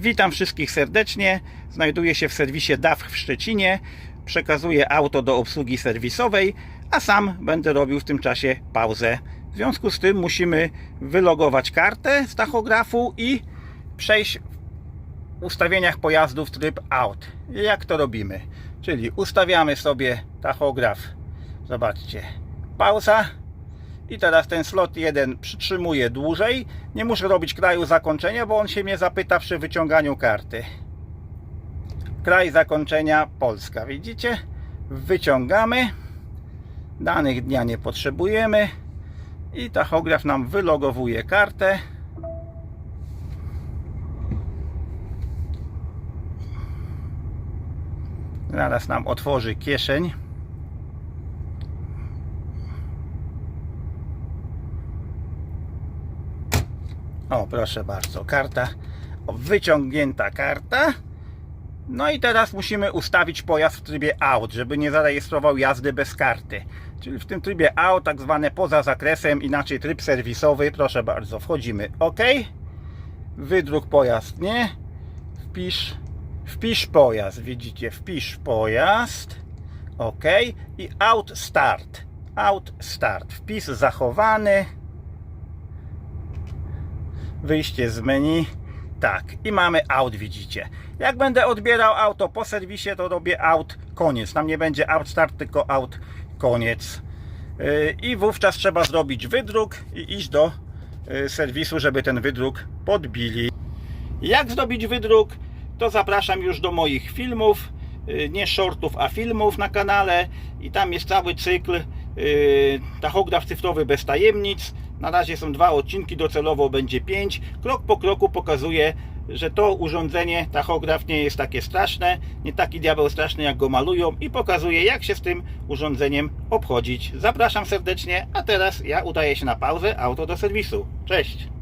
Witam wszystkich serdecznie. Znajduję się w serwisie DAF w Szczecinie. Przekazuję auto do obsługi serwisowej, a sam będę robił w tym czasie pauzę. W związku z tym musimy wylogować kartę z tachografu i przejść w ustawieniach pojazdu w tryb out. Jak to robimy? Czyli ustawiamy sobie tachograf. Zobaczcie. Pauza. I teraz ten slot 1 przytrzymuję dłużej. Nie muszę robić kraju zakończenia, bo on się mnie zapyta przy wyciąganiu karty. Kraj zakończenia Polska. Widzicie? Wyciągamy. Danych dnia nie potrzebujemy. I tachograf nam wylogowuje kartę. Zaraz nam otworzy kieszeń. O, proszę bardzo, karta, wyciągnięta karta. No i teraz musimy ustawić pojazd w trybie out, żeby nie zarejestrował jazdy bez karty. Czyli w tym trybie out, tak zwane poza zakresem, inaczej tryb serwisowy. Proszę bardzo, wchodzimy OK. Wydruk pojazd, nie? Wpisz, wpisz pojazd, widzicie, wpisz pojazd. OK. I out start. Out start. Wpis zachowany wyjście z menu. Tak, i mamy out, widzicie. Jak będę odbierał auto po serwisie, to robię out, koniec. Tam nie będzie out start, tylko out, koniec. Yy, I wówczas trzeba zrobić wydruk i iść do yy, serwisu, żeby ten wydruk podbili. Jak zrobić wydruk? To zapraszam już do moich filmów, yy, nie shortów, a filmów na kanale. I tam jest cały cykl tachograf cyfrowy bez tajemnic. Na razie są dwa odcinki, docelowo będzie pięć. Krok po kroku pokazuję, że to urządzenie, tachograf nie jest takie straszne, nie taki diabeł straszny jak go malują i pokazuję jak się z tym urządzeniem obchodzić. Zapraszam serdecznie, a teraz ja udaję się na pauzę, auto do serwisu. Cześć!